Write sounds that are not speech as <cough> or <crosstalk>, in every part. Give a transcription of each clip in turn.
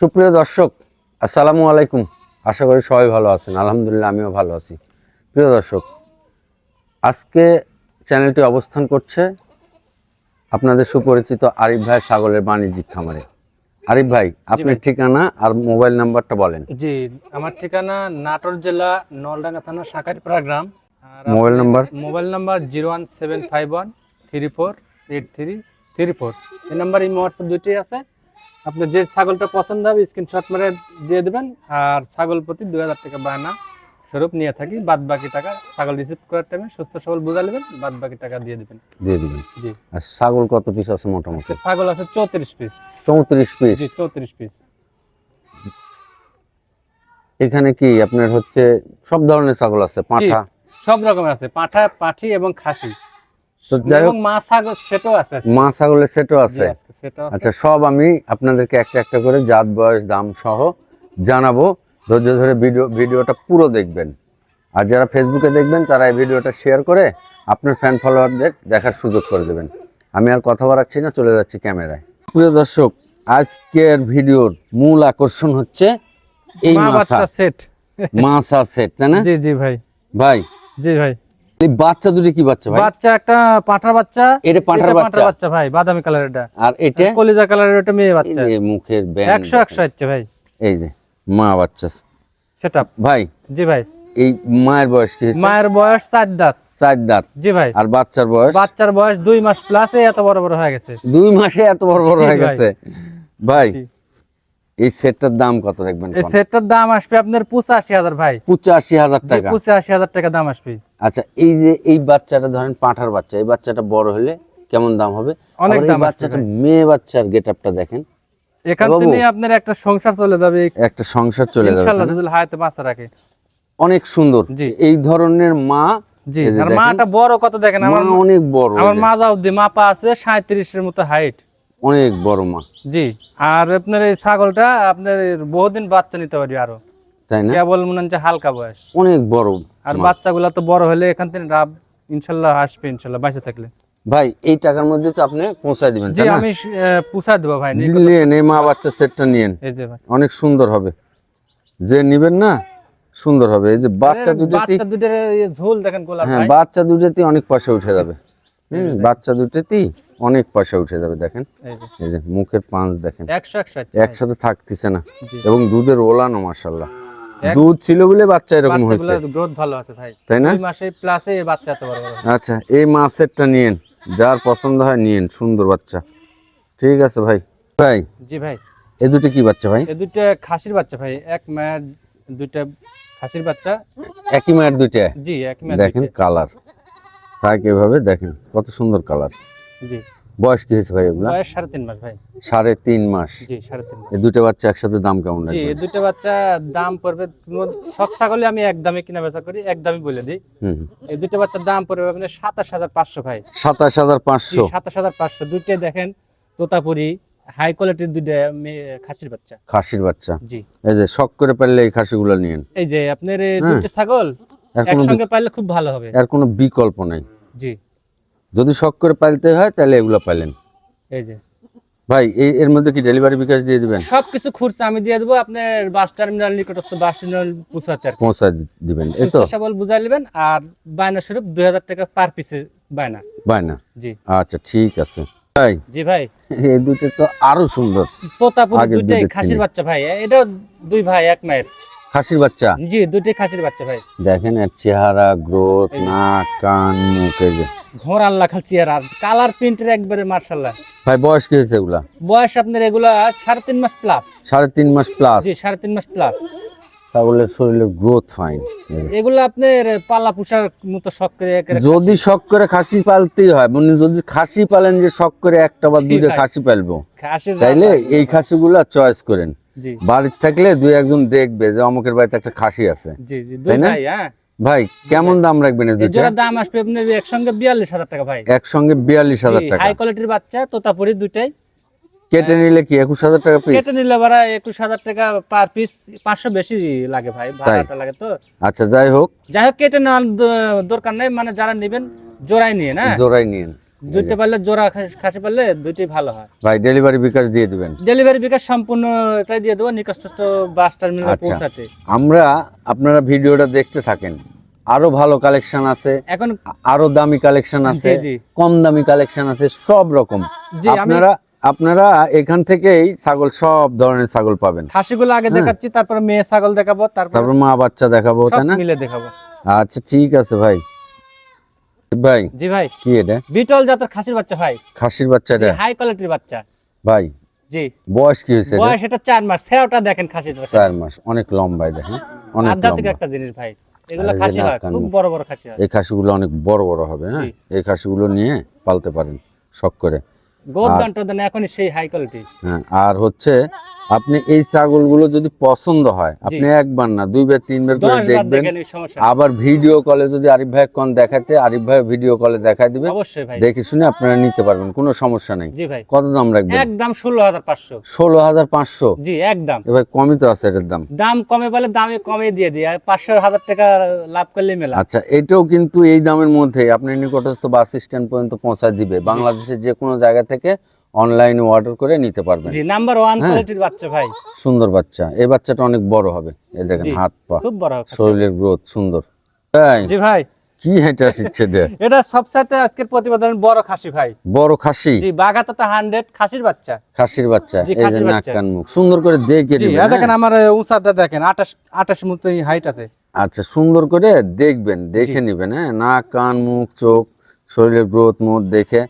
সুপ্রিয় দর্শক আসসালামু আলাইকুম। আশা করি সবাই ভালো আছেন। আলহামদুলিল্লাহ আমিও ভালো আছি। প্রিয় দর্শক আজকে চ্যানেলটি অবস্থান করছে আপনাদের সুপরিচিত আরিফ ভাই ছাগলের বাণিজ্যিক খামারে। আরিফ ভাই আপনার ঠিকানা আর মোবাইল নাম্বারটা বলেন। জি আমার ঠিকানা নাটোর জেলা নলডাঙ্গা থানা শাকারিপাড়া গ্রাম। Mobile number? Mobile number zero one seven five one three four eight three three four. এই নাম্বার এই হোয়াটসঅ্যাপ দুইটাই আছে। আপনি যে ছাগলটা পছন্দ হবে স্ক্রিনশট মেরে দিয়ে দেবেন আর ছাগল প্রতি দুই হাজার টাকা বায়না স্বরূপ নিয়ে থাকি। বাদ বাকি টাকা ছাগল রিসিভ করার টাইমে সুস্থ সবল বুঝা নেবেন বাদ বাকি টাকা দিয়ে দেবেন। দিয়ে দিবেন? জি। আর ছাগল কত পিস আছে মোটামুটি? ছাগল আছে চৌত্রিশ পিস চৌত্রিশ পিস জি চৌত্রিশ পিস এখানে কি আপনার হচ্ছে সব ধরনের ছাগল আছে? পাঁঠা? সব রকমের আছে। পাঠা পাঠি এবং খাসি। তো যাই হোক মা ছাগল সেটও আছে মা ছাগলের সেটও আছে। আচ্ছা সব আমি আপনাদেরকে একটা একটা করে জাত বয়স দাম সহ জানাব। ধৈর্য ধরে ভিডিও ভিডিওটা পুরো দেখবেন। আর যারা ফেসবুকে দেখবেন তারা এই ভিডিওটা শেয়ার করে আপনার ফ্যান ফলোয়ারদের দেখার সুযোগ করে দেবেন। আমি আর কথা বাড়াচ্ছি না চলে যাচ্ছি ক্যামেরায়। প্রিয় দর্শক আজকের ভিডিওর মূল আকর্ষণ হচ্ছে এই মাছা। সেট মাছা সেট তাই না? জি জি ভাই। ভাই জি ভাই। এই বাচ্চা দুটি কি বাচ্চা ভাই? বাচ্চা একটা পাঁঠার বাচ্চা এটা পাঁঠার বাচ্চা। বাচ্চা ভাই বাদামি কালার এটা আর এটা? কলিজা কালারের ওটা মেয়ে বাচ্চা। যে মুখের ব্যাং একশো একশো হচ্ছে ভাই। এই যে মা বাচ্চা। সেট ভাই জি ভাই। এই মায়ের বয়স কি মায়ের বয়স চার দাঁত। চার দাঁত। জি ভাই। আর বাচ্চার বয়স? বাচ্চার বয়স দুই মাস প্লাস এত বড় বড় হয়ে গেছে। দুই মাসে এত বড় বড় হয়ে গেছে। ভাই। এই সেটটার দাম কত রাখবেন এই সেটটার দাম আসবে আপনার পঁচাশি হাজার ভাই। পঁচাশি হাজার জি, টাকা। পঁচাশি হাজার টাকা দাম আসবে। আচ্ছা এই যে এই বাচ্চাটা ধরেন পাঁঠার বাচ্চা এই বাচ্চাটা বড় হলে কেমন দাম হবে? অনেক দাম বাচ্চাটা মেয়ে বাচ্চার গেট আপটা দেখেন। এখান থেকে আপনার একটা সংসার চলে যাবে। একটা সংসার চলে যাবে? যদি হায়াতে বাঁচা রাখে। অনেক সুন্দর। এই ধরনের মা জি আর মাটা বড় কত দেখেন? আমার মা অনেক বড় আমার এই যে, মাজা অব্দি মাপা আছে সাঁত্রিশের মতো হাইট অনেক বড় মা। জি আর আপনার এই ছাগলটা আপনার বহুদিন বাচ্চা নিতে পারবে আরও। তাই না? কেবল মনে হচ্ছে হালকা বয়স। অনেক বড় আর। বাচ্চাগুলা তো বড় হলে এখান থেকে রাব ইনশাল্লাহ আসবে ইনশাল্লাহ বাঁচে থাকলে। ভাই এই টাকার মধ্যে তো আপনি পৌঁছায় দিবেন জি আমি পুষা দেবো ভাই নিয়ে এই মা বাচ্চা সেটটা নিয়েন। এই যে ভাই। অনেক সুন্দর হবে। যে নিবেন না সুন্দর হবে। এই যে বাচ্চা দুটাতেই বাচ্চা দুটোর ঝোল দেখেন গোলাপ হ্যাঁ বাচ্চা দুটাতেই অনেক পয়সা উঠে যাবে। হুম বাচ্চা দুটাতেই অনেক পয়সা উঠে যাবে দেখেন। এই যে। মুখের পাঁচ দেখেন। একসাথে থাকতেছে না। এবং দুধের ওলানো মাসাল্লাহ দুধ ছিল বলে বাচ্চা এরকম হয়েছে। গ্রোথ ভালো আছে ভাই। তাই না? মাসে প্লাসে বাচ্চা এত বড় আচ্ছা এই মাছেরটা নিয়েন। যার পছন্দ হয় নিয়েন সুন্দর বাচ্চা। ঠিক আছে ভাই। ভাই জি ভাই। এ দুটো কি বাচ্চা ভাই? এই দুইটা খাসির বাচ্চা ভাই। এক মায়ের দুইটা খাসির বাচ্চা। একই মায়ের দুইটা? জি এক মায়ের দেখেন কালার। থাক এভাবে দেখেন কত সুন্দর কালার। জি। বয়স কি হয়েছে ভাই এগুলা? বয়স সাড়ে তিন মাস ভাই। সাড়ে তিন মাস। জি সাড়ে তিন এই দুটো বাচ্চা একসাথে দাম কেমন জি এই দুটো বাচ্চা দাম পড়বে সব ছাগলে আমি এক দামে কিনা বেচা করি এক দামে বলে দিই। এই দুটো বাচ্চার দাম পড়বে আপনার সাতাশ হাজার পাঁচশো ভাই। সাতাশ হাজার পাঁচশো? সাতাশ হাজার পাঁচশো। দুইটা দেখেন তোতাপুরি হাই কোয়ালিটির দুইটা খাসির বাচ্চা। খাসির বাচ্চা? জি। এই যে শখ করে পারলে এই খাসিগুলো নিয়েন। এই যে আপনার হ্যাঁ। দুইটা ছাগল একসঙ্গে পাইলে খুব ভালো হবে। আর কোনো বিকল্প নাই। জি। যদি শখ করে পালতে হয় তাহলে এগুলো পাইলেন এই যে। ভাই এই এর মধ্যে কি ডেলিভারি বিকাশ দিয়ে দিবেন? সবকিছু খুরচা আমি দিয়ে দেবো আপনার বাস টার্মিনাল নিকটস্থ বাস টার্মিনাল পৌঁছাতে আর। পৌঁছা দিবেন এই তো? সবল বুঝাই নেবেন আর বায়না স্বরূপ দুই হাজার টাকা পার পিসে বায়না। বায়না? জি। আচ্ছা ঠিক আছে। ভাই জি ভাই। এই দুটো তো আরও সুন্দর। তোতাপুর আগের দুইটাই খাসির বাচ্চা ভাই এটা দুই ভাই এক মায়ের। খাসির বাচ্চা? জি দুইটাই খাসির বাচ্চা ভাই। দেখেন এর চেহারা গ্রোথ নাক কান মুখ এই যে। ঘোর আল্লাহ খালছি আর আর কালার প্রিন্টের একবারে মার্শাল্লাহ ভাই বয়স কি হয়েছে এগুলা? বয়স আপনার এগুলা সাড়ে তিন মাস প্লাস সাড়ে তিন মাস প্লাস জি সাড়ে তিন মাস প্লাস ছাগলের গ্রোথ ফাইন এগুলো আপনার পালা পোষার মতো শখ করে যদি শখ করে খাসি পালতেই হয় মানে যদি খাসি পালেন যে শখ করে একটা বা দুইটা খাসি পালবো তাইলে এই খাসিগুলা চয়েস করেন। বাড়ির থাকলে দুই একজন দেখবে যে অমুকের বাড়িতে একটা খাসি আছে। তাই না? ভাই হ্যাঁ কেমন দাম রাখবেন এই জোড়া দাম আসবে আপনার একসঙ্গে বিয়াল্লিশ হাজার টাকা ভাই। একসঙ্গে বিয়াল্লিশ হাজার টাকা। হাই কোয়ালিটির বাচ্চা তোতাপুরি দুইটাই। কেটে নিলে কি একুশ হাজার টাকা পিস কেটে নিলে ভাড়া একুশ হাজার টাকা পার পিস পাঁচশো বেশি লাগে ভাই ভাড়াটা লাগে তো। আচ্ছা যাই হোক। যাই হোক কেটে নেওয়ার দরকার নেই মানে যারা নেবেন জোড়াই নিয়ে না জোড়াই নিন দুইটা পারলে জোড়া খাসি- পারলে দুইটাই ভালো হয়। ভাই ডেলিভারি বিকাশ দিয়ে দিবেন। ডেলিভারি বিকাশ সম্পূর্ণ এটাই দিয়ে দেবো নিকষ্ট বাস টার্মিনাল আচ্ছা। পৌঁছাতে। আমরা আপনারা ভিডিওটা দেখতে থাকেন। আরও ভালো কালেকশন আছে এখন আরও দামি কালেকশন আছে। কম দামি কালেকশন আছে সব রকম। আপনারা আপনারা এখান থেকেই ছাগল সব ধরনের ছাগল পাবেন। খাসিগুলো আগে দেখাচ্ছি তারপরে মেয়ে ছাগল দেখাবো তারপর তারপর মা বাচ্চা দেখাবো তাই না? মিলে দেখাবো। আচ্ছা ঠিক আছে ভাই। ভাই জি ভাই। কি এটা? বিটল জাতের খাসির বাচ্চা ভাই। খাসির বাচ্চা এটা? হাই কোয়ালিটির বাচ্চা। ভাই জি। বয়স কি হয়েছে বয়স এটা চার মাস। সেওটা দেখেন খাসির বাচ্চা। চার মাস। অনেক লম্বাই দেখেন অনেক আধ্যাত্মিক লম্বা। একটা জিনিস ভাই। এগুলো খাসি হয় খুব বড় বড় খাসি হয়। এই খাসিগুলো অনেক বড় বড় হবে হ্যাঁ। এই খাসিগুলো নিয়ে পালতে পারেন শখ করে। গোদান টোদান এখনই সেই হাই কোয়ালিটি হ্যাঁ আর হচ্ছে আপনি এই ছাগলগুলো যদি পছন্দ হয় আপনি একবার না দুইবার তিনবার করে দেখবেন। আবার ভিডিও কলে যদি আরিফ ভাই কোন দেখাতে আরিফ ভাই ভিডিও কলে দেখাই দিবে অবশ্যই ভাই। দেখে শুনে আপনারা নিতে পারবেন কোনো সমস্যা নেই। জি ভাই। কত দাম রাখবেন? একদম ষোলো হাজার পাঁচশো। ষোলো হাজার পাঁচশো? জি একদম। এবার কমই তো আছে এটার দাম। দাম কমে বলে দামে কমে দিয়ে দিই আর পাঁচশো হাজার টাকা লাভ করলে মেলা। আচ্ছা এটাও কিন্তু এই দামের মধ্যে আপনি নিকটস্থ বাস স্ট্যান্ড পর্যন্ত পৌঁছায় দিবে। বাংলাদেশের যে কোনো জায়গা থেকে অনলাইনে অর্ডার করে নিতে পারবেন। জি নাম্বার ওয়ান। কোয়ালিটির বাচ্চা ভাই। সুন্দর বাচ্চা। এই বাচ্চাটা অনেক বড় হবে। এই দেখেন হাত পা। খুব বড়। শরীরের গ্রোথ সুন্দর। তাই জি ভাই। কি হেঁটে শিখছে রে? <laughs> এটা সবসাথে আজকের প্রতিবেদন বড় খাসি ভাই। বড় খাসি? জি বাঘাতে তো হান্ড্রেড খাসির বাচ্চা। খাসির বাচ্চা। জি, এই যে নাক। কান মুখ। সুন্দর করে দেখে জি দিবেন হ্যাঁ, দেখেন? আমার উঁচাটা দেখেন আঠাশ আঠাশ মতোই হাইট আছে। আচ্ছা সুন্দর করে দেখবেন দেখে নিবেন হ্যাঁ? নাক কান মুখ চোখ শরীরের গ্রোথ মোট দেখে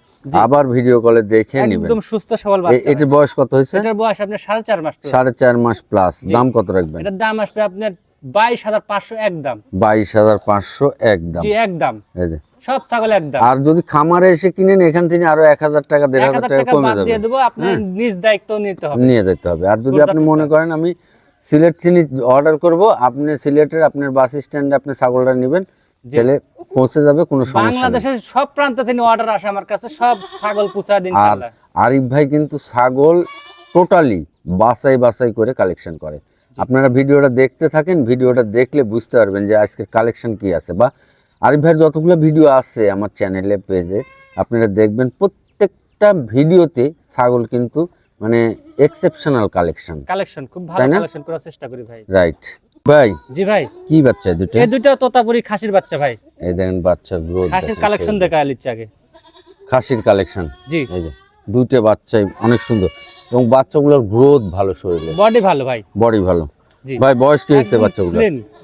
আবার ভিডিও কলে দেখে নিবেন। একদম সুস্থ সবল বাচ্চা এটার বয়স কত হয়েছে? এটার বয়স আপনার সাড়ে চার মাস তো। সাড়ে চার মাস প্লাস দাম কত রাখবেন? এটার দাম আসবে আপনার বাইশ হাজার পাঁচশো একদম বাইশ হাজার পাঁচশো একদম জি একদম এই যে। সব ছাগল একদম আর যদি খামারে এসে কিনেন এখান থেকে আরও এক হাজার টাকা দেড় এক হাজার হাজার টাকা টাকা কমে বাদ দিয়ে যাবে দেবো আপনার নিজ দায়িত্ব নিতে হবে। নিয়ে যেতে হবে। আর যদি আপনি মনে করেন আমি সিলেট থেকে অর্ডার করব আপনি সিলেটের আপনার বাস স্ট্যান্ডে আপনি ছাগলটা নেবেন। তাহলে পৌঁছে যাবে কোনো সমস্যা নেই। বাংলাদেশের সব প্রান্ত থেকে অর্ডার আসে আমার কাছে সব ছাগল পুষা দিন আর আরিফ ভাই কিন্তু ছাগল টোটালি বাছাই বাছাই করে কালেকশন করে। আপনারা ভিডিওটা দেখতে থাকেন ভিডিওটা দেখলে বুঝতে পারবেন যে আজকে কালেকশন কি আছে। বা আরিফ ভাইয়ের যতগুলো ভিডিও আছে আমার চ্যানেলে পেজে আপনারা দেখবেন প্রত্যেকটা ভিডিওতে ছাগল কিন্তু মানে এক্সেপশনাল কালেকশন কালেকশন খুব ভালো কালেকশন করার চেষ্টা করি ভাই। রাইট ভাই জি ভাই। কি বাচ্চা দুটো? এই দুটো তোতাপুরি খাসির বাচ্চা ভাই। এই দেখেন গ্রোথ খাসির কালেকশন দেখা লিচ্ছে আগে। খাসির কালেকশন জি। এই যে দুইটা বাচ্চাই অনেক সুন্দর। এবং বাচ্চাগুলোর গ্রোথ ভালো শরীরে। বডি ভালো ভাই। বডি ভালো। ভাই বয়স কি হয়েছে বাচ্চাগুলো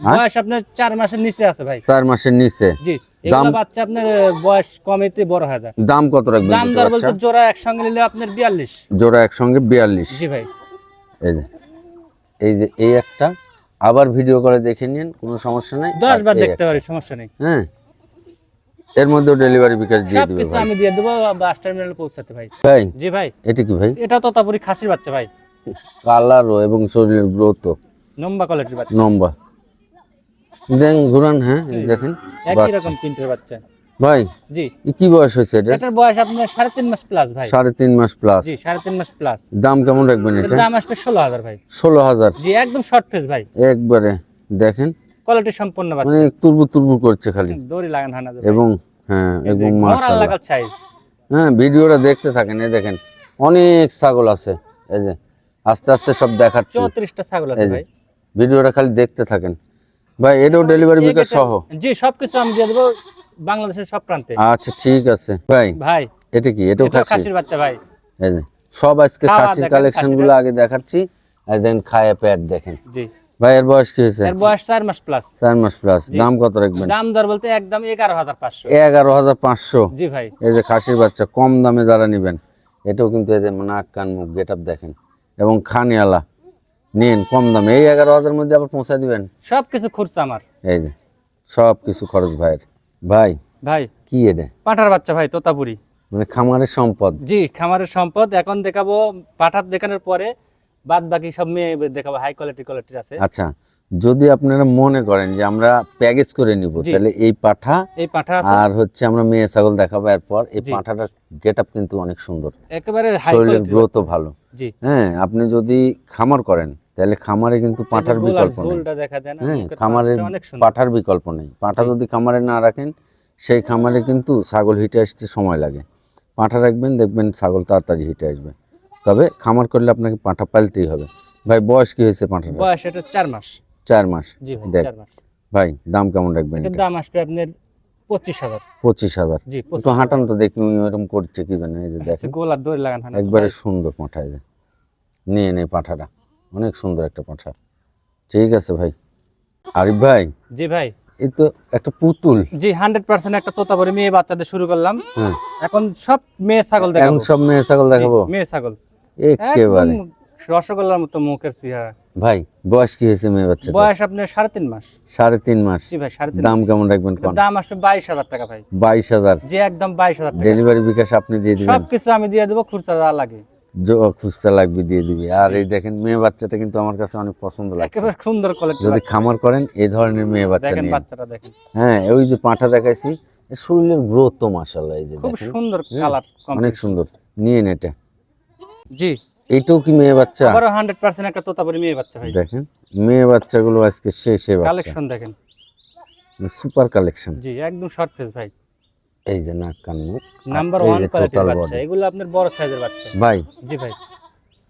হ্যাঁ? বয়স আপনার চার মাসের নিচে আছে ভাই। চার মাসের নিচে। জি এগুলো বাচ্চা আপনার বয়স কমেতে বড় হয়ে যায় দাম কত রাখবেন দাম দর বলতে জোড়া একসঙ্গে নিলে আপনার বিয়াল্লিশ। জোড়া একসঙ্গে বিয়াল্লিশ। জি ভাই। এই যে এই যে এই একটা আবার ভিডিও করে দেখে নিন কোনো সমস্যা নেই। দশ বার দেখতে পারি সমস্যা নেই। হ্যাঁ। এর মধ্যে ডেলিভারি বিকাশ দিয়ে সব দিবে কিছু আমি দিয়ে দেব বাস টার্মিনালে পৌঁছাতে ভাই। ভাই জি ভাই। এটা কি ভাই? এটা তোতাপুরি খাসির বাচ্চা ভাই। কালারও এবং শরীরের গ্রোথ নম্বা কোয়ালিটির বাচ্চা। লম্বা দেন ঘুরান হ্যাঁ দেখেন। একই। রকম প্রিন্টের বাচ্চা। ভাই জি। কি বয়স হয়েছে এটা? এটার বয়স আপনার সাড়ে তিন মাস প্লাস ভাই। সাড়ে তিন মাস প্লাস জি সাড়ে তিন মাস প্লাস দাম কেমন রাখবেন এটা? দাম আসবে ষোলো হাজার ভাই। ষোলো হাজার। জি একদম শর্ট ফেস ভাই। একবারে দেখেন। কোয়ালিটি সম্পন্ন মানে তুরবু তুরবু করছে খালি। দড়ি লাগান হানা এবং হ্যাঁ এবং মাশাআল্লাহ সাইজ হ্যাঁ ভিডিওটা দেখতে থাকেন এই দেখেন। অনেক ছাগল আছে এই যে। আস্তে আস্তে সব দেখাচ্ছি। চৌত্রিশটা ছাগল আছে ভাই। ভিডিওটা খালি দেখতে থাকেন। ভাই এটাও ডেলিভারি বিকাশ সহ? জি সবকিছু আমি দিয়ে দেবো। বাংলাদেশের সব প্রান্তে। আচ্ছা ঠিক আছে। ভাই ভাই এটা কি? এটাও এটা খাসি খাসির? বাচ্চা ভাই। এই যে সব আজকে খাসির দেখেন, কালেকশনগুলো আগে দেখাচ্ছি। আর দেন খায়া প্যাট দেখেন। জি। ভাই এর বয়স কি হয়েছে? এর বয়স চার মাস প্লাস চার মাস প্লাস দাম কত রাখবেন? দাম দর বলতে একদম এগারো হাজার পাঁচশো। এগারো হাজার পাঁচশো। জি ভাই। এই যে খাসির বাচ্চা কম দামে যারা নেবেন এটাও কিন্তু এই যে নাক কান মুখ গেট দেখেন। এবং খানিয়ালা। নিন কম দামে। এই এগারো হাজার মধ্যে আবার পৌঁছা দিবেন? সবকিছু খুরছে আমার। এই যে সব কিছু খরচ ভাইয়ের। ভাই ভাই। কি এটা? পাঠার বাচ্চা ভাই তোতাপুরি। মানে খামারের সম্পদ। জি খামারের সম্পদ। এখন দেখাবো পাঠার দেখানোর পরে বাদ বাকি সব মেয়ে দেখাবো হাই কোয়ালিটি কোয়ালিটির আছে। আচ্ছা যদি আপনারা মনে করেন যে আমরা প্যাকেজ করে নিব তাহলে এই পাঠা এই পাঠা আছে। আর হচ্ছে আমরা মেয়ে ছাগল দেখাবো এরপর এই। পাঠাটার গেট কিন্তু অনেক সুন্দর। একেবারে হাই শরীরের কোয়ালিটি গ্রোথও ভালো। জি। হ্যাঁ আপনি যদি খামার করেন তাহলে খামারে কিন্তু পাঠার বিকল্প নেই। হ্যাঁ পাঁচটা পাঠার বিকল্প নেই। পাঠা যদি খামারে না রাখেন সেই খামারে কিন্তু ছাগল হিটে আসতে সময় লাগে। পাঁঠা রাখবেন দেখবেন ছাগল তাড়াতাড়ি হিটে আসবে। তবে খামার করলে আপনাকে পাঁঠা পালতেই হবে। ভাই বয়স কি হয়েছে পাঁঠার? বয়স এটা চার মাস। চার মাস। দেখ। মাস। ভাই দাম কেমন রাখবেন দাম আসবে আপনার পঁচিশ হাজার। পঁচিশ হাজার। পঁচিশ হাঁটান তো দেখুন এরকম করছে কি এই যে <laughs> দেখেন। গোলার দড়ি লাগান না একবারে ভাই। সুন্দর পাঁঠা এই যে। নিয়ে নে পাঁঠাটা। অনেক সুন্দর একটা পাঁঠা। ঠিক আছে ভাই। আরিফ ভাই জি ভাই। এই তো একটা পুতুল। জি হান্ড্রেড পার্সেন্ট একটা তোতাপুরি মেয়ে বাচ্চাদের শুরু করলাম। হ্যাঁ। এখন সব মেয়ে ছাগল দেখাবো। এখন সব মেয়ে ছাগল দেখাবো? মেয়ে ছাগল। একেবারে। রসগোল্লার মতো মুখের চেহারা। ভাই বয়স কি হয়েছে মেয়ে বাচ্চা বয়স আপনার সাড়ে তিন মাস। সাড়ে তিন মাস। জি ভাই সাড়ে তিন দাম কেমন রাখবেন দাম আসবে বাইশ হাজার টাকা ভাই। বাইশ হাজার। জি একদম বাইশ হাজার টাকা। ডেলিভারি বিকাশ আপনি দিয়ে দিবেন? সবকিছু আমি দিয়ে দেবো খুচরা যা লাগে। খুচরা লাগবে দিয়ে দিবি। আর এই দেখেন মেয়ে বাচ্চাটা কিন্তু আমার কাছে অনেক পছন্দ লাগছে। সুন্দর কোয়ালিটি যদি খামার করেন এই ধরনের মেয়ে বাচ্চা নিয়ে। বাচ্চাটা দেখেন। হ্যাঁ ওই যে পাঁঠা দেখাইছি শরীরের গ্রোথ তো মাসাল্লাহ এই যে খুব সুন্দর কালার অনেক সুন্দর। নিয়ে নে এটা। জি। এইটাও কি মেয়ে বাচ্চা? আবারও হান্ড্রেড পার্সেন্ট একটা তোতাপুরি মেয়ে বাচ্চা ভাই। দেখেন মেয়ে বাচ্চাগুলো আজকে শেষে বাচ্চা। কালেকশন দেখেন। সুপার কালেকশন জি একদম শর্ট ফেস ভাই। এই যে নাক কান মুখ নাম্বার এই ওয়ান যে কোয়ালিটির বাচ্চা। এগুলো আপনার বড় সাইজের বাচ্চা। ভাই জি ভাই।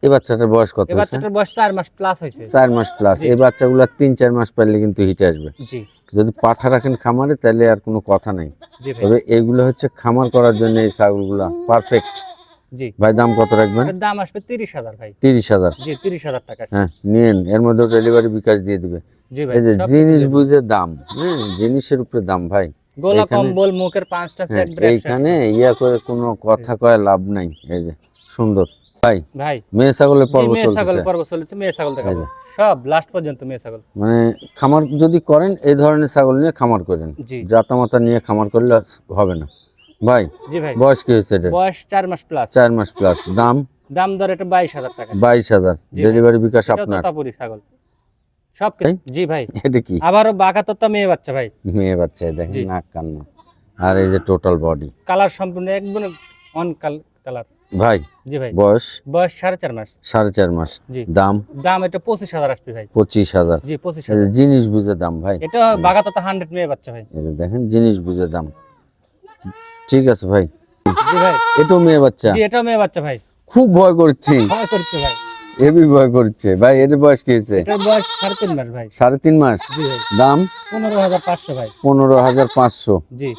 এই বাচ্চাটার বয়স কত এই বাচ্চাটার বয়স চার মাস প্লাস হয়েছে। চার মাস প্লাস এই বাচ্চাগুলো তিন চার মাস পারলে কিন্তু হিটে আসবে। জি। যদি পাঠা রাখেন খামারে তাহলে আর কোনো কথা নাই। তবে এগুলো হচ্ছে খামার করার জন্য এই ছাগলগুলা পারফেক্ট জি। ভাই দাম কত রাখবেন? দাম আসবে তিরিশ হাজার ভাই। তিরিশ হাজার। জি তিরিশ হাজার টাকা হ্যাঁ নিন এর মধ্যে ডেলিভারি বিকাশ দিয়ে দিবে। জি ভাই এই যে জিনিস বুঝে দাম। হ্যাঁ জিনিসের উপরে দাম ভাই। গোলা কম্বল মুখের পাঁচটা হ্যাঁ, সেট এইখানে ইয়া করে কোনো কথা কয় লাভ নাই। এই যে সুন্দর। ভাই ভাই মেয়ে ছাগলের পর্ব মেয়ে ছাগল চলতেছে পর্ব চলেছে মেয়ে ছাগল দেখাবো। সব লাস্ট পর্যন্ত মেয়ে ছাগল। মানে খামার যদি করেন এই ধরনের ছাগল নিয়ে খামার করেন। জাতামাতা নিয়ে খামার করলে হবে না। ভাই জি ভাই। বয়স কি হয়েছে এটা বয়স চার মাস প্লাস চার মাস প্লাস দাম? দাম দর এটা বাইশ হাজার টাকা। বাইশ হাজার। জি ভাই। ডেলিভারি বিকাশ আপনার? ছাগল। সব জি ভাই। এটা কি? আবারও বাঘা তোতা মেয়ে বাচ্চা ভাই। মেয়ে বাচ্চা দেখেন নাক কান্না আর এই যে টোটাল বডি কালার সম্পূর্ণ একদম অন কালার ভাই জি ভাই। বয়স? বয়স সাড়ে চার মাস। সাড়ে চার মাস। জি। দাম? দাম এটা পঁচিশ হাজার আসবে ভাই। পঁচিশ হাজার। জি পঁচিশ হাজার। জিনিস বুঝে দাম ভাই। এটা বাঘা তোতা হান্ড্রেড মেয়ে বাচ্চা ভাই। দেখেন জিনিস বুঝে দাম। ঠিক আছে ভাই। জি ভাই। এটাও মেয়ে বাচ্চা? জি এটাও মেয়ে বাচ্চা ভাই। খুব ভয় করছি। ভয় করছে ভাই। হেভি ভয় করছে। ভাই এর বয়স কি হয়েছে? বয়স সাড়ে তিন মাস ভাই। সাড়ে তিন মাস? দাম? পনেরো হাজার পাঁচশো ভাই। পনেরো হাজার পাঁচশো।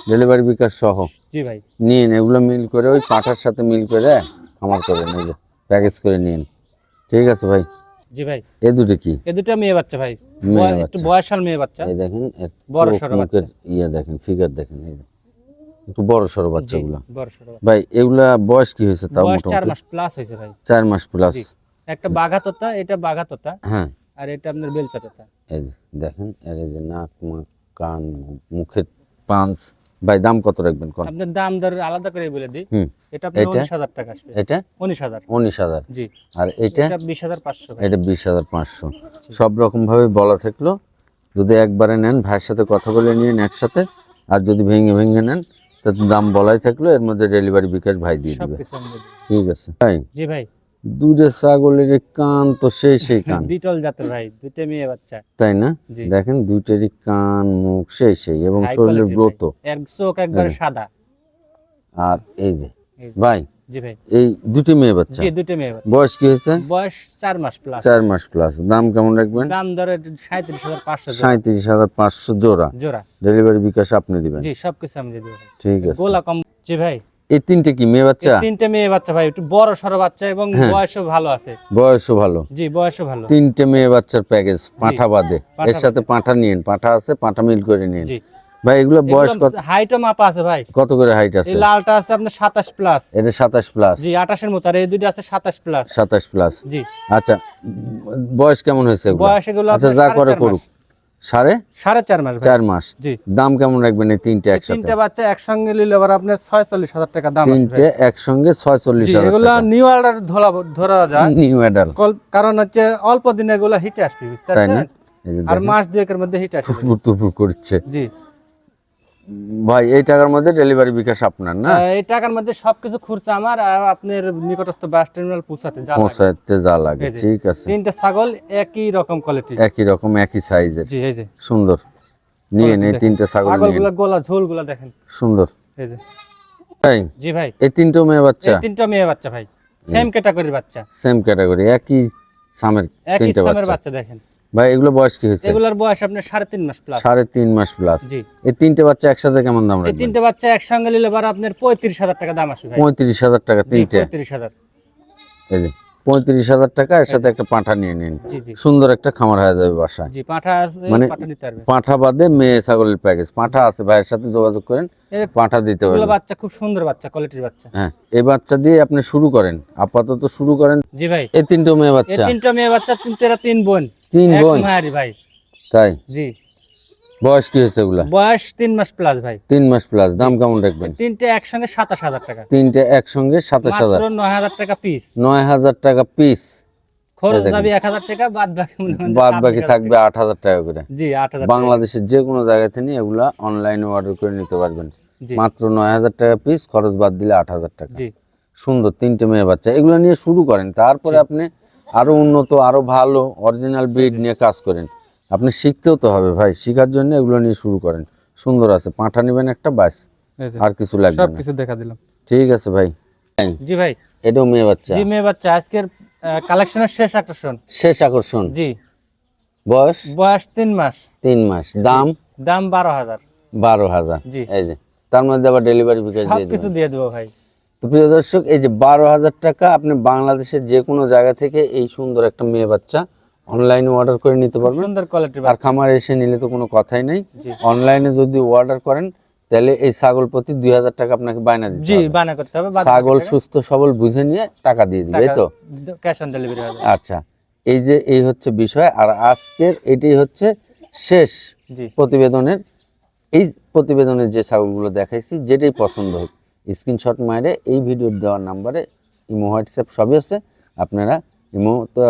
ডেলিভারি বিকাশ সহ? জি ভাই। নিন এগুলো মিল করে ওই পাঠার সাথে মিল করে খামার করবেন এই যে প্যাকেজ করে নিন ঠিক আছে ভাই। জি ভাই। এ দুটো কি? এ দুটো মেয়ে বাচ্চা ভাই। বয়- একটু বয়সাল মেয়ে বাচ্চা। এই দেখেন এর বড় সড়ো মুখের ইয়ে দেখেন ফিগার দেখেন এই। একটু বড় সড়ো জি বাচ্চাগুলো। বড় সড়ো ভাই এগুলা বয়স কি হয়েছে তাও বয়স চার মোটামুটি? মাস প্লাস হয়েছে ভাই। চার মাস প্লাস। একটা বাঘা তোতা এটা বাঘা তোতা হ্যাঁ। আর এটা আপনার বেলচা তোতা এই দেখেন এর যে নাক মুখ কান মুখের পাঁচ ভাই দাম কত রাখবেন কোন? আপনার দাম দর আলাদা করে বলে দিই। এটা আপনার এটা? উনিশ হাজার টাকা আসবে। এটা? উনিশ হাজার। উনিশ হাজার। জি। আর এটা? এটা বিশ হাজার পাঁচশো ভাই। এটা বিশ হাজার পাঁচশো। সব রকম ভাবে বলা থাকল যদি একবারে নেন ভাইয়ের সাথে কথা বলে নিন একসাথে আর যদি ভেঙে ভেঙে নেন তো দাম বলাই থাকল এর মধ্যে ডেলিভারি বিকাশ ভাই দিয়ে দেব। ঠিক আছে। ভাই জি ভাই। দুধের ছাগলের কান তো সেই সেই কান। <laughs> বিটল জাতের ভাই দুটো মেয়ে বাচ্চা। তাই না? দেখেন দুইটারই কান মুখ সেই সেই এবং শরীরের গ্রোথ ভাই। চোখ একবারে হ্যাঁ। সাদা। আর এই যে ভাই জি ভাই। এই দুটি মেয়ে বাচ্চা। জি দুটো মেয়ে বাচ্চা। বয়স কি হয়েছে? বয়স চার মাস প্লাস চার মাস প্লাস দাম কেমন রাখবেন? দাম ধরে হাজার পাঁচশো জোড়া। জোড়া। ডেলিভারি বিকাশ আপনি দিবেন। জি সবকিছু আমি দিয়ে দেবো। ঠিক আছে। গোলা কম জি ভাই। এই তিনটে কি মেয়ে বাচ্চা? তিনটে মেয়ে বাচ্চা ভাই একটু বড় সড়ো বাচ্চা এবং হ্যাঁ। বয়সও ভালো আছে। বয়সও ভালো। জি বয়সও ভালো। তিনটে মেয়ে বাচ্চার প্যাকেজ পাঁঠা বাদে। এর সাথে পাঁঠা নিন পাঁঠা আছে পাঁঠা মিল করে নিন ভাই এগুলো বয়স কত? হাইটও মাপা আছে ভাই। কত করে হাইট আছে? এই লালটা আছে আপনার সাতাশ প্লাস এটা সাতাশ প্লাস জি আঠাশের মতো আর এই দুটো আছে সাতাশ প্লাস সাতাশ প্লাস জি। আচ্ছা বয়স কেমন হয়েছে এগুলো? বয়স এগুলো আচ্ছা যা করে করুক। সাড়ে? সাড়ে চার মাস চার মাস। জি। দাম কেমন রাখবেন এই তিনটে একসাথে? তিনটে বাচ্চা একসঙ্গে নিলে আবার আপনার ছয়চল্লিশ হাজার টাকা দাম তিনটে একসঙ্গে ছয়চল্লিশ হাজার এগুলো নিউ অর্ডার ধরা ধরা যায়। নিউ অর্ডার কারণ হচ্ছে অল্প দিনে এগুলো হিটে আসবে তাই না? আর মাস দুয়েকের মধ্যে হিট আসবে। করছে। জি। ভাই এই টাকার মধ্যে ডেলিভারি বিকাশ আপনার না? এই টাকার মধ্যে সবকিছু খুরছে আমার আর আপনার নিকটস্থ বাস টার্মিনাল পৌঁছাতে যা পৌঁছাতে যা লাগে ঠিক আছে। তিনটে ছাগল একই রকম কোয়ালিটি একই রকম একই সাইজের জি এই যে। সুন্দর। নিয়ে দেখেন। তিনটে ছাগল নিয়ে ছাগলগুলো গোলা ঝোলগুলো দেখেন। সুন্দর। এই যে। তাই জি ভাই। এই তিনটে মেয়ে বাচ্চা? এই তিনটা মেয়ে বাচ্চা ভাই। সেম ক্যাটাগরির বাচ্চা। সেম ক্যাটাগরি একই সামের একই সামের বাচ্চা দেখেন। ভাই এগুলো বয়স কি হয়েছে? এগুলোর বয়স আপনার সাড়ে তিন মাস প্লাস সাড়ে তিন মাস প্লাস জি। এই তিনটে বাচ্চা একসাথে কেমন দাম এই তিনটে বাচ্চা একসঙ্গে নিলে পরে আপনার পঁয়ত্রিশ হাজার টাকা দাম আসবে ভাই। পঁয়ত্রিশ হাজার টাকা তিনটে। পঁয়ত্রিশ হাজার। এই যে পঁয়ত্রিশ হাজার টাকা এর সাথে একটা পাঁঠা নিয়ে নিন। সুন্দর একটা খামার হয়ে যাবে বাসায়। জি পাঠা আছে মানে- পাঠা বাদে মেয়ে ছাগলের প্যাকেজ পাঁঠা আছে ভাইয়ের সাথে যোগাযোগ করেন পাঁঠা দিতে এগুলো বাচ্চা খুব সুন্দর বাচ্চা কোয়ালিটির বাচ্চা। হ্যাঁ এই বাচ্চা দিয়ে আপনি শুরু করেন। আপাতত শুরু করেন জি ভাই। এই তিনটে মেয়ে এই বাচ্চা। তিনটা মেয়ে বাচ্চা তিন তিন বোন। তিন বোন ভাই। তাই? জি। বয়স কি হয়েছে এগুলা? বয়স তিন মাস প্লাস ভাই। তিন মাস প্লাস দাম কেমন রাখবেন? তিনটে একসঙ্গে সাতাশ হাজার টাকা। তিনটে একসঙ্গে সাতাশ হাজার। নয় হাজার টাকা পিস নয় হাজার টাকা পিস খরচ যাবে এক হাজার টাকা বাদ বাকি যে বাদ বাকি থাকবে আট হাজার টাকা করে। জি আট হাজার বাংলাদেশের যে কোনো জায়গা থেকে এগুলা অনলাইনে অর্ডার করে নিতে পারবেন। মাত্র নয় হাজার টাকা পিস খরচ বাদ দিলে আট হাজার টাকা। সুন্দর তিনটে মেয়ে বাচ্চা। এগুলো নিয়ে শুরু করেন। তারপরে আপনি আরও উন্নত আরও ভালো অরিজিনাল ব্রিড নিয়ে কাজ করেন। আপনি শিখতেও তো হবে ভাই শেখার জন্য এগুলো নিয়ে শুরু করেন। সুন্দর আছে পাঁঠা নেবেন একটা বাস আর কিছু লাগবে সব কিছু দেখা দিলাম। ঠিক আছে ভাই। জি ভাই। এটাও মেয়ে বাচ্চা। জি মেয়ে বাচ্চা আজকের কালেকশনের শেষ আকর্ষণ। শেষ আকর্ষণ? জি। বয়স? বয়স তিন মাস। তিন মাস। দাম? দাম বারো হাজার। বারো হাজার। জি। এই যে তার মধ্যে আবার ডেলিভারি কিছু দিয়ে দেবো ভাই। তো প্রিয় দর্শক এই যে বারো হাজার টাকা আপনি বাংলাদেশের যে কোনো জায়গা থেকে এই সুন্দর একটা মেয়ে বাচ্চা অনলাইনে অর্ডার করে নিতে পারবেন। সুন্দর কোয়ালিটির আর খামারে এসে নিলে তো কোনো কথাই নেই। অনলাইনে যদি অর্ডার করেন তাহলে এই ছাগল প্রতি দুই হাজার টাকা আপনাকে বায়না দিতে জি হবে। বানা করতে হবে ছাগল সুস্থ সবল বুঝে নিয়ে টাকা দিয়ে দিবে তো? ক্যাশ অন ডেলিভারি হবে। আচ্ছা এই যে এই হচ্ছে বিষয়। আর আজকের এটাই হচ্ছে শেষ প্রতিবেদনের এই প্রতিবেদনের যে ছাগলগুলো দেখাইছি যেটাই পছন্দ হোক। স্ক্রিনশট মারে এই ভিডিওর দেওয়ার নাম্বারে ইমো হোয়াটসঅ্যাপ সবই আছে। আপনারা ইমোতে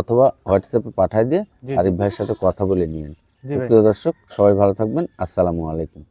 অথবা হোয়াটসঅ্যাপে পাঠায় দিয়ে। আরিফ ভাইয়ের সাথে কথা বলে নিন প্রিয় দর্শক সবাই ভালো থাকবেন। আসসালামু আলাইকুম।